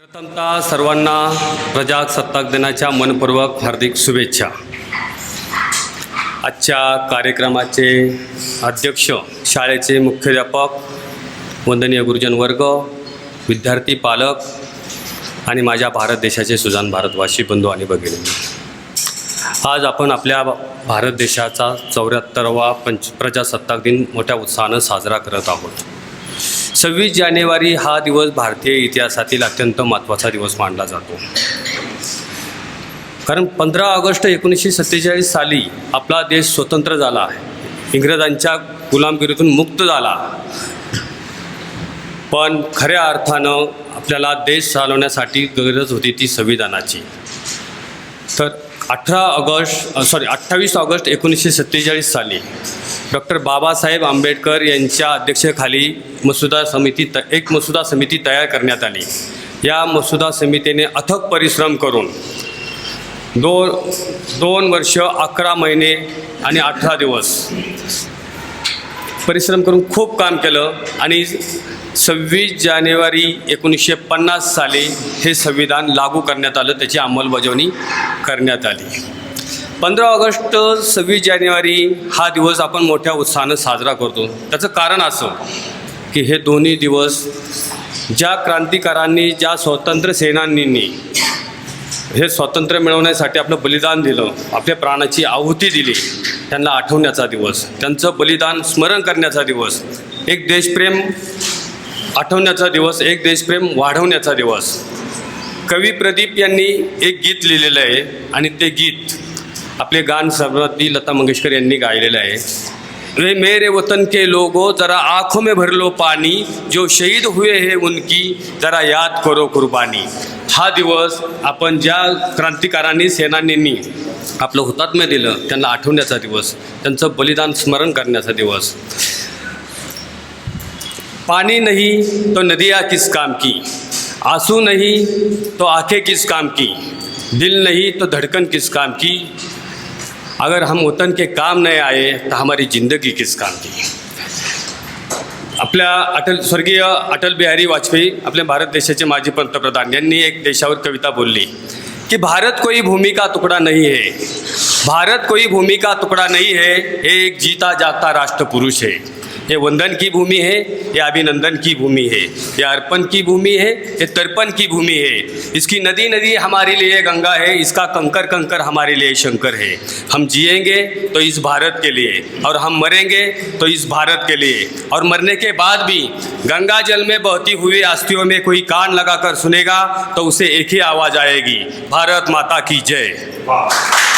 प्रथमतः सर्वांना प्रजासत्ताक दिनाच्या मनपूर्वक हार्दिक शुभेच्छा. आजच्या कार्यक्रमाचे अध्यक्ष शाळेचे मुख्याध्यापक वंदनीय गुरुजन वर्ग विद्यार्थी पालक आणि माझ्या भारत देशाचे सुजान भारतवासी बंधू आणि भगिनी. आज आपण आपल्या भारत देशाचा चौऱ्याहत्तरावा पंच प्रजासत्ताक दिन मोठ्या उत्साहानं साजरा करत आहोत. सव्वीस जानेवारी हा दिवस भारतीय इतिहासातील अत्यंत महत्त्वाचा दिवस मानला जातो. कारण पंधरा ऑगस्ट एकोणीसशे सत्तेचाळीस साली आपला देश स्वतंत्र झाला इंग्रजांच्या गुलामगिरीतून मुक्त झाला. पण खऱ्या अर्थानं आपल्याला देश चालवण्यासाठी गरज होती ती संविधानाची. तर अठरा ऑगस्ट सॉरी अठ्ठावीस ऑगस्ट एकोणीसशे सत्तेचाळीस साली डॉक्टर बाबासाहेब आंबेडकर यांच्या अध्यक्षतेखाली मसुदा समिती त एक मसुदा समिती तयार करण्यात आली. या मसुदा समितीने अथक परिश्रम करून दोन दोन वर्ष अकरा महिने आणि अठरा दिवस परिश्रम करून खूप काम केलं आणि सव्वीस जानेवारी एकोणीसशे पन्नास साली हे संविधान लागू करण्यात आलं त्याची अंमलबजावणी करण्यात आली. पंधरा ऑगस्ट सव्वीस जानेवारी हा दिवस आपण मोठ्या उत्साहानं साजरा करतो. त्याचं कारण असं की हे दोन्ही दिवस ज्या क्रांतिकारांनी ज्या स्वातंत्र्य सेनानींनी हे स्वातंत्र्य मिळवण्यासाठी आपलं बलिदान दिलं आपल्या प्राणाची आहुती दिली त्यांना आठवण्याचा दिवस त्यांचं बलिदान स्मरण करण्याचा दिवस एक देशप्रेम आठवण्याचा दिवस एक देशप्रेम वाढवण्याचा दिवस. कवी प्रदीप यांनी एक गीत लिहिलेलं आहे आणि ते गीत आपले गान सम्राज्ञी लता मंगेशकर यांनी गायलेलं आहे. रे मेरे वतन के लोगो जरा आँखों में भर लो पानी जो शहीद हुए हैं उनकी जरा याद करो कुर्बानी. हा दिवस आपण ज्या क्रांतिकारांनी सेनानींनी आपलं हुतात्म्य दिलं त्यांना आठवण्याचा दिवस त्यांचं बलिदान स्मरण करण्याचा दिवस. पाणी नाही तो नदिया किस काम की? आंसू नाही तो आंखें किस काम की? दिल नहीं तो धड़कन किस काम की? अगर हम वतन के काम नहीं आए तो हमारी ज़िंदगी किस काम की? आपल्या अटल स्वर्गीय अटल बिहारी वाजपेयी आपल्या भारत देशाचे माजी पंतप्रधान यांनी एक देशावर कविता बोलली की भारत कोई भूमि का टुकड़ा नहीं है। भारत कोई भूमि का टुकड़ा नहीं है एक जीता जाता राष्ट्र पुरुष है। ये वंदन की भूमि है, ये अभिनंदन की भूमि है, ये अर्पण की भूमि है, ये तर्पण की भूमि है। इसकी नदी नदी हमारे लिए गंगा है, इसका कंकर कंकर हमारे लिए शंकर है। हम जिएँगे तो इस भारत के लिए, और हम मरेंगे तो इस भारत के लिए। और मरने के बाद भी गंगा जल में बहती हुई अस्थियों में कोई कान लगाकर सुनेगा तो उसे एक ही आवाज़ आएगी, भारत माता की जय।